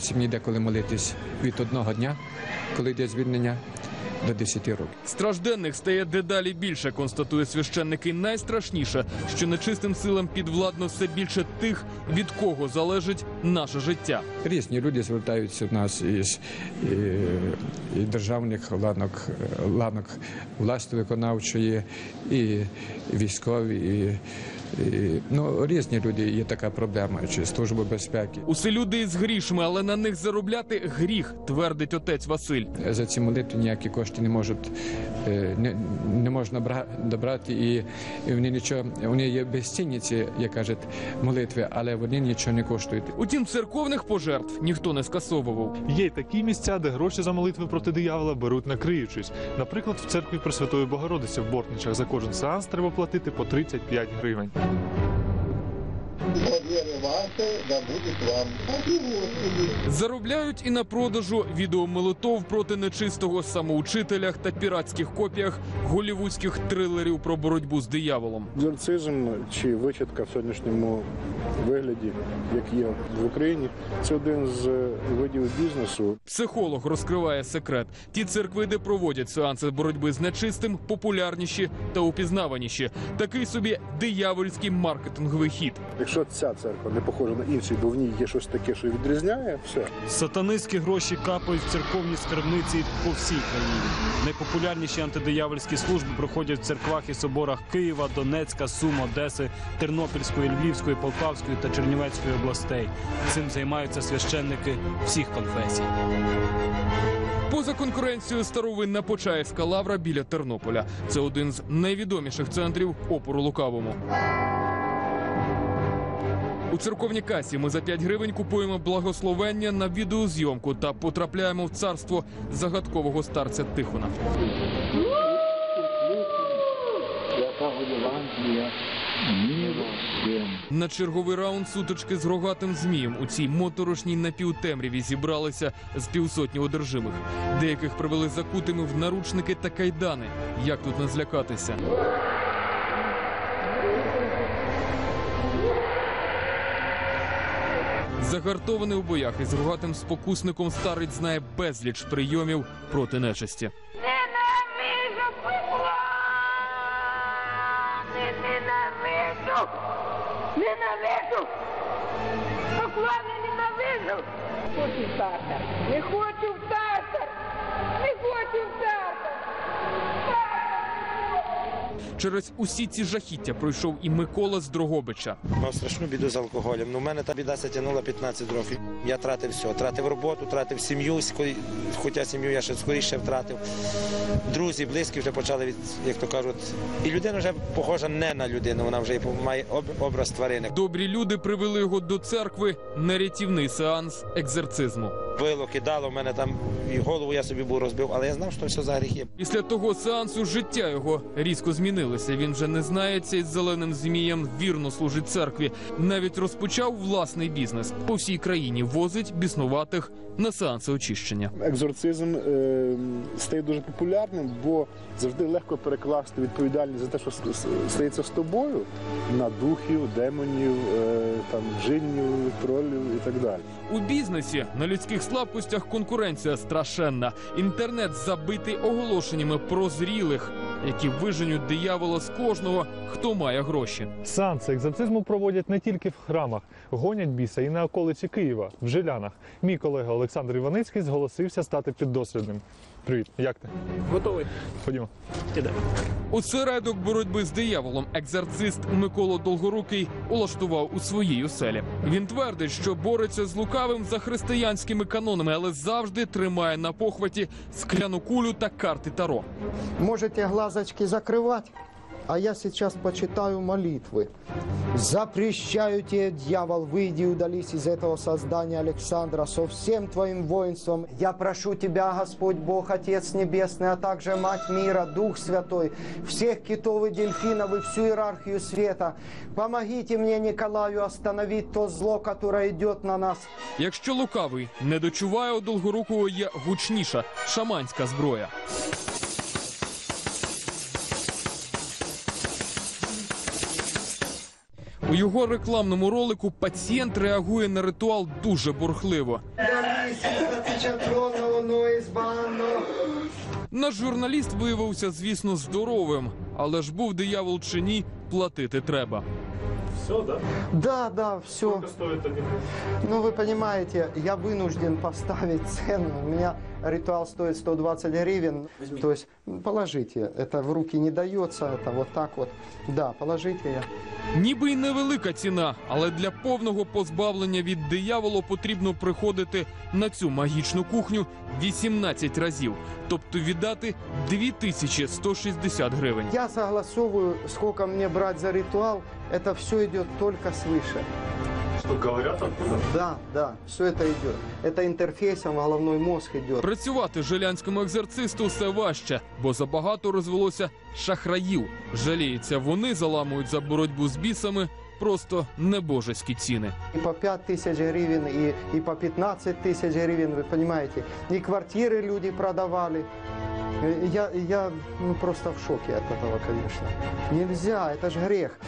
Сім'ї деколи молитись від одного дня, коли йде звільнення, до 10 років. Стражденних стає дедалі більше, констатує священник. І найстрашніше, що нечистим силам підвладно все більше тих, від кого залежить наше життя. Різні люди звертаються в нас із і, і державних ланок, ланок власти виконавчої, і військові, і, і ну, різні люди. Є така проблема, чи служба безпеки. Усе люди із грішми, але на них заробляти гріх, твердить отець Василь. За ці молитви ніякі кошти не можуть е, не, не можна бра, добрати, і, і вони нічого вони є безцінні ці, як кажуть, молитви, але вони нічого не коштують. Утім, церковних пожертв ніхто не скасовував. Є й такі місця, де гроші за молитви проти диявола беруть накриючись. Наприклад, в церкві Пресвятої Богородиці в Бортничах за кожен сеанс треба платити по 35 гривень. Заробляють і на продажу відеомолотов проти нечистого самоучителях та піратських копіях голівудських трилерів про боротьбу з дияволом. Екзорцизм чи вичатка в сьогоднішньому вигляді, як є в Україні, це один з видів бізнесу, Психолог розкриває секрет. Ті церкви, де проводять сеанси боротьби з нечистим, популярніші та упізнаваніші. Такий собі диявольський маркетинговий хід. Якщо ця церква не похожа на інші, бо в ній є щось таке, що відрізняє, все. Сатанистські гроші капають в церковні скарбниці по всій країні. Найпопулярніші антидиявольські служби проходять в церквах і соборах Києва, Донецька, Сум, Одеси, Тернопільської, Львівської, Полтавської та Чернівецької областей. Цим займаються священники всіх конфесій. Поза конкуренцією старовинна Почаївська лавра біля Тернополя. Це один з найвідоміших центрів опору лукавому. У церковній касі ми за 5 гривень купуємо благословення на відеозйомку та потрапляємо в царство загадкового старця Тихона. На черговий раунд сутички з рогатим змієм у цій моторошній напівтемряві зібралися з півсотні одержимих. Деяких привели закутими в наручники та кайдани. Як тут не злякатися? Загартований у боях із рогатим спокусником старець знає безліч прийомів проти нечисті. Ненавижу поклони! Ненавижу! Ненавижу! Поклони ненавижу! Хочу в татар! Не хочу в татар! Не хочу в татар! Через усі ці жахіття пройшов і Микола з Дрогобича. Мав страшну біду з алкоголем. Ну, в мене та біда затягнула 15 років. Я тратив все. Тратив роботу, тратив сім'ю, хоча сім'ю я ще скоріше втратив. Друзі, близькі вже почали від, як то кажуть. І людина вже похожа не на людину, вона вже має об- образ тварини. Добрі люди привели його до церкви на рятівний сеанс екзорцизму. Било, кидало, в мене там і голову я собі був розбив, але я знав, що все за гріхи. Після того сеансу життя його різко змінилося. Він вже не знається із зеленим змієм, вірно служить церкві. Навіть розпочав власний бізнес по всій країні. Возить біснуватих на сеанси очищення. Екзорцизм е, стає дуже популярним, бо завжди легко перекласти відповідальність за те, що стається з тобою на духів, демонів, е, там джиннів, тролів і так далі. У бізнесі на людських слабкостях конкуренція страшенна. Інтернет забитий оголошеннями про зрілих, які виженють диявола з кожного, хто має гроші. Санси екзорцизму проводять не тільки в храмах, гонять біса і на околиці Києва, в Жилянах. Мій колега Олександр Іваницький зголосився стати піддослідним. Привіт, як ти? Готовий? Ходімо. Осередок боротьби з дияволом екзорцист Микола Долгорукий улаштував у своїй оселі. Він твердить, що бореться з лукавим за християнськими канонами, але завжди тримає на похваті скляну кулю та карти таро. Можете глазочки закрывать, а я сейчас почитаю молитвы. Запрещаю тебе, дьявол, выйди и удались из этого создания Александра со всем твоим воинством. Я прошу тебя, Господь Бог, Отец Небесный, а также Мать мира, Дух Святой, всех китов и дельфинов и всю иерархию света. Помогите мне, Николаю, остановить то зло, которое идет на нас. Якщо лукавий не дочуває, у Долгорукого є гучніша шаманська зброя. У його рекламному ролику пацієнт реагує на ритуал дуже бурхливо. Наш журналіст виявився, звісно, здоровим, але ж був диявол чи ні, платити треба. Все, да? Да, да, все. стоїть тоді? Ну, вы понимаете, я вынужден поставить цену. У меня ритуал стоит 120 гривен. То есть м, положите. Это в руки не дается. Это вот так вот. Да, положите я. Ніби й невелика ціна, але для повного позбавлення від дияволу потрібно приходити на цю магічну кухню 18 разів, тобто віддати 2160 гривень. Я согласовываю, сколько мне брать за ритуал. Это все идет только свыше. Що говорять откуда? Да, да, все это идет. Это интерфейсом в головной мозг идет. Працювати жилянському екзорцисту все важче, бо забагато розвелося шахраїв. Жаліється, вони заламують за боротьбу з бісами просто небожеські ціни. И по 5 тысяч гривен, и, и по 15 тысяч гривен, вы понимаете. И квартиры люди продавали. Э, Я, я ну, просто в шоке от этого, конечно. Нельзя, это же грех.